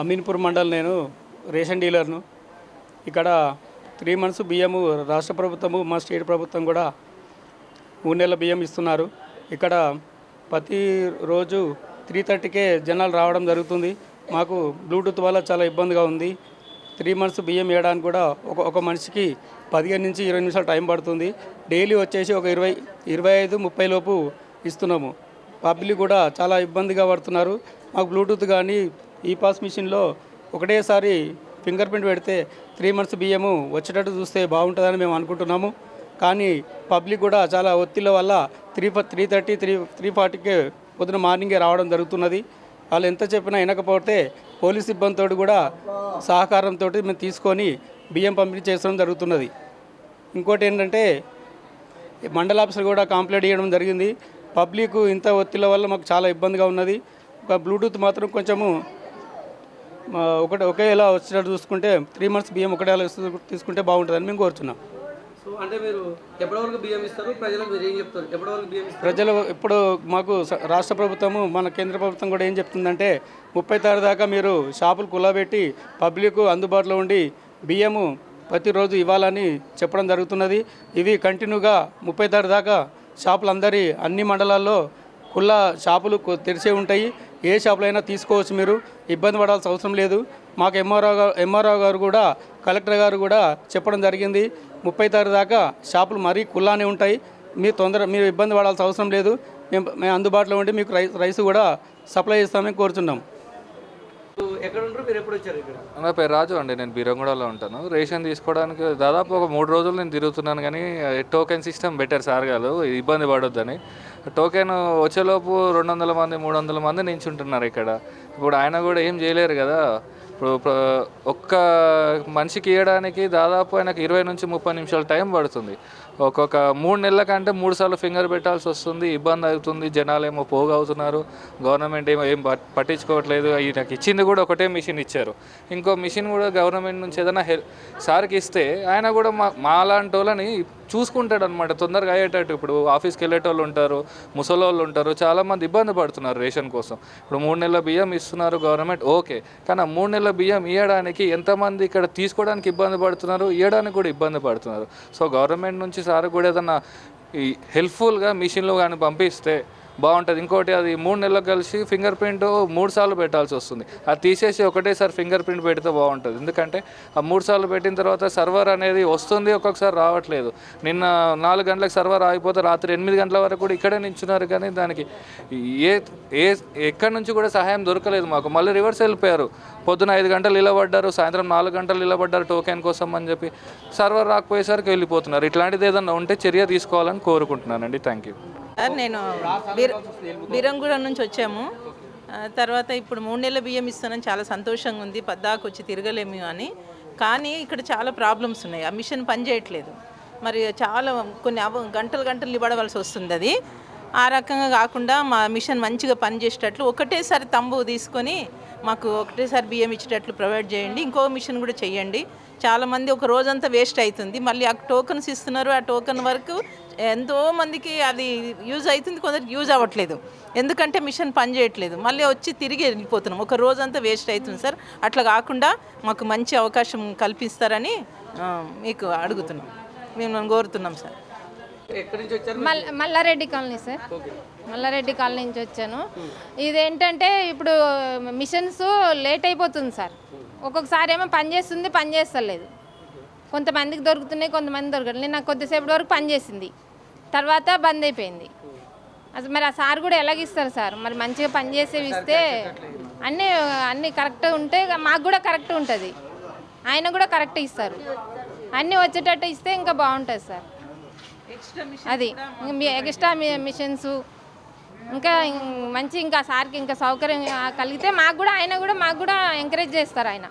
అమీన్పూర్ మండల్ నేను రేషన్ డీలర్ను. ఇక్కడ three months బియ్యము రాష్ట్ర ప్రభుత్వము మా స్టేట్ ప్రభుత్వం కూడా మూడు నెలల బియ్యం ఇస్తున్నారు. ఇక్కడ ప్రతి రోజు త్రీ థర్టీకే జనాలు రావడం జరుగుతుంది. మాకు బ్లూటూత్ వల్ల చాలా ఇబ్బందిగా ఉంది. త్రీ మంత్స్ బియ్యం వేయడానికి కూడా ఒక ఒక మనిషికి పదిహేను నుంచి ఇరవై నిమిషాలు టైం పడుతుంది. డైలీ వచ్చేసి ఒక ఇరవై ఇరవై ఐదు ముప్పై లోపు ఇస్తున్నాము. పబ్లిక్ కూడా చాలా ఇబ్బందిగా పడుతున్నారు. మాకు బ్లూటూత్ కానీ ఈ పాస్ మిషన్లో ఒకటేసారి ఫింగర్ ప్రింట్ పెడితే త్రీ మంత్స్ బియ్యము వచ్చేటట్టు చూస్తే బాగుంటుందని మేము అనుకుంటున్నాము. కానీ పబ్లిక్ కూడా చాలా ఒత్తిళ్ళ వల్ల three three thirty three three ఫార్టీకి పొద్దున మార్నింగే రావడం జరుగుతున్నది. వాళ్ళు ఎంత చెప్పినా వినకపోతే పోలీస్ సిబ్బందితో కూడా సహకారంతో మేము తీసుకొని బియ్యం పంపిణీ చేసడం జరుగుతున్నది. ఇంకోటి ఏంటంటే మండల ఆఫీసర్ కూడా కంప్లైంట్ చేయడం జరిగింది. పబ్లిక్ ఇంత ఒత్తిళ్ళ వల్ల మాకు చాలా ఇబ్బందిగా ఉన్నది. ఒక బ్లూటూత్ మాత్రం కొంచెము ఒకటి ఒకేలా వచ్చేటట్టు చూసుకుంటే త్రీ మంత్స్ బియ్యం ఒకటేలా తీసుకుంటే బాగుంటుందని మేము కోరుచున్నాం. సో అంటే మీరు ఎప్పటి వరకు బియ్యం ఇస్తారు? ప్రజలకు మీరు ఏం చెప్తారు? ఎప్పటి వరకు బియ్యం ఇస్తారు? ప్రజలు ఇప్పుడు మాకు రాష్ట్ర ప్రభుత్వము మన కేంద్ర ప్రభుత్వం కూడా ఏం చెప్తుందంటే ముప్పై తారీఖు దాకా మీరు షాపులు కుల్లబెట్టి పబ్లిక్ అందుబాటులో ఉండి బియ్యము ప్రతిరోజు ఇవ్వాలని చెప్పడం జరుగుతున్నది. ఇవి కంటిన్యూగా ముప్పై తారీఖు దాకా షాపులు అందరి అన్ని మండలాల్లో కుల్ల షాపులు తెరిచే ఉంటాయి. ఏ షాపులైనా తీసుకోవచ్చు మీరు. ఇబ్బంది పడాల్సిన అవసరం లేదు. మాకు ఎంఆర్ఓ గారు ఎంఆర్ఓ గారు కూడా కలెక్టర్ గారు కూడా చెప్పడం జరిగింది. ముప్పై తారీఖు దాకా షాపులు మరీ కుల్లానే ఉంటాయి. మీరు తొందర మీరు ఇబ్బంది పడాల్సిన అవసరం లేదు. మేము మేము అందుబాటులో ఉండి మీకు రైస్ రైస్ కూడా సప్లై చేస్తామని కోరుచున్నాం. మీరు ఎప్పుడు వచ్చారు ఇక్కడ? నా పేరు రాజు అండి నేను బీరంగూడలో ఉంటాను. రేషన్ తీసుకోవడానికి దాదాపు ఒక మూడు రోజులు నేను తిరుగుతున్నాను కానీ టోకెన్ సిస్టమ్ బెటర్ సార్ గారు ఇబ్బంది పడొద్దని. టోకెన్ వచ్చేలోపు రెండు వందల మంది మూడు వందల మంది నించుంటున్నారు ఇక్కడ. ఇప్పుడు ఆయన కూడా ఏం చేయలేరు కదా. ఇప్పుడు ఒక్క మనిషికి ఇవ్వడానికి దాదాపు ఆయనకు ఇరవై నుంచి ముప్పై నిమిషాలు టైం పడుతుంది. ఒక్కొక్క మూడు నెలల కంటే మూడు సార్లు ఫింగర్ పెట్టాల్సి వస్తుంది ఇబ్బంది అవుతుంది జనాలు ఏమో పోగు అవుతున్నారు గవర్నమెంట్ ఏమో ఏం పట్- పట్టించుకోవట్లేదు ఈయనకి ఇచ్చింది కూడా ఒకటే మిషన్ ఇచ్చారు. ఇంకో మిషన్ కూడా గవర్నమెంట్ నుంచి ఏదైనా హెల్ప్ సార్కి ఇస్తే ఆయన కూడా మా మాలాంటి వాళ్ళని చూసుకుంటాడు అనమాట తొందరగా అయ్యేటట్టు ఇప్పుడు ఆఫీస్కి వెళ్ళేటోళ్ళు ఉంటారు ముసలోళ్ళు ఉంటారు చాలామంది ఇబ్బంది పడుతున్నారు రేషన్ కోసం. ఇప్పుడు మూడు నెలల బియ్యం ఇస్తున్నారు గవర్నమెంట్ ఓకే. కానీ ఆ మూడు నెలల బియ్యం ఇవ్వడానికి ఎంతమంది ఇక్కడ తీసుకోవడానికి ఇబ్బంది పడుతున్నారు? ఇవ్వడానికి కూడా ఇబ్బంది పడుతున్నారు. సో గవర్నమెంట్ నుంచి సార్ కూడా ఏదన్నా ఈ హెల్ప్ఫుల్గా మిషన్లు కానీ పంపిస్తే బాగుంటుంది. ఇంకోటి అది మూడు నెలలకు కలిసి ఫింగర్ ప్రింట్ మూడు సార్లు పెట్టాల్సి వస్తుంది. అది తీసేసి ఒకటేసారి ఫింగర్ ప్రింట్ పెడితే బాగుంటుంది. ఎందుకంటే ఆ మూడు సార్లు పెట్టిన తర్వాత సర్వర్ అనేది వస్తుంది ఒక్కొక్కసారి రావట్లేదు. నిన్న నాలుగు గంటలకు సర్వర్ ఆగిపోతే రాత్రి ఎనిమిది గంటల వరకు కూడా ఇక్కడే నించున్నారు. కానీ దానికి ఏ ఏ ఎక్కడి నుంచి కూడా సహాయం దొరకలేదు మాకు. మళ్ళీ రివర్స్ వెళ్ళిపోయారు. పొద్దున ఐదు గంటలు నిలబడ్డారు సాయంత్రం నాలుగు గంటలు నిలబడ్డారు టోకెన్ కోసం అని చెప్పి సర్వర్ రాకపోయేసరికి వెళ్ళిపోతున్నారు. ఇట్లాంటిది ఏదన్నా ఉంటే చర్య తీసుకోవాలని కోరుకుంటున్నానండి. థ్యాంక్ యూ సార్ నేను బీరంగూడ నుంచి వచ్చాము. తర్వాత ఇప్పుడు మూడు నెలల బియ్యం ఇస్తున్నాను చాలా సంతోషంగా ఉంది. పద్దాకు వచ్చి తిరగలేము అని. కానీ ఇక్కడ చాలా ప్రాబ్లమ్స్ ఉన్నాయి. ఆ మిషన్ పనిచేయట్లేదు మరి చాలా కొన్ని అవ గంటలు గంటలు నిలబడవలసి వస్తుంది అది. ఆ రకంగా కాకుండా మా మిషన్ మంచిగా పనిచేసేటట్లు ఒకటేసారి తంబు తీసుకొని మాకు ఒకటేసారి బియ్యం ఇచ్చేటట్లు ప్రొవైడ్ చేయండి. ఇంకో మిషన్ కూడా చేయండి చాలామంది ఒక రోజంతా వేస్ట్ అవుతుంది మళ్ళీ ఆ టోకన్స్ ఇస్తున్నారు. ఆ టోకన్ వరకు ఎంతో మందికి అది యూజ్ అవుతుంది. కొందరికి యూజ్ అవ్వట్లేదు. ఎందుకంటే మిషన్ పనిచేయట్లేదు మళ్ళీ వచ్చి తిరిగి వెళ్ళిపోతున్నాం. ఒక రోజంతా వేస్ట్ అవుతుంది సార్. అట్లా కాకుండా మాకు మంచి అవకాశం కల్పిస్తారని మీకు అడుగుతున్నాం. మేము కోరుతున్నాం సార్. ఎక్కడి నుంచి వచ్చారు మల్ Malla Reddy colony sir. Malla Reddy colony నుంచి వచ్చాను. ఇదేంటంటే ఇప్పుడు మిషన్స్ లేట్ అయిపోతుంది సార్. ఒక్కొక్కసారి ఏమో పని చేస్తుంది పని చేస్తలేదు. కొంతమందికి దొరుకుతున్నాయి కొంతమంది దొరకట్లేదు. నేను నాకు కొద్దిసేపటి వరకు పని చేసింది. తర్వాత బంద్ అయిపోయింది. అసలు మరి ఆ సార్ కూడా ఎలాగిస్తారు సార్? మరి మంచిగా పని చేసేవి ఇస్తే అన్నీ అన్నీ కరెక్ట్గా ఉంటే మాకు కూడా కరెక్ట్ ఉంటుంది. ఆయన కూడా కరెక్ట్ ఇస్తారు. అన్నీ వచ్చేటట్టు ఇస్తే ఇంకా బాగుంటుంది సార్. అది ఇంక మీ ఎక్స్ట్రా మీ- మిషన్స్ ఇంకా మంచి ఇంకా సార్కి ఇంకా సౌకర్యం కలిగితే మాకు కూడా ఆయన కూడా మాకు కూడా ఎంకరేజ్ చేస్తారు ఆయన.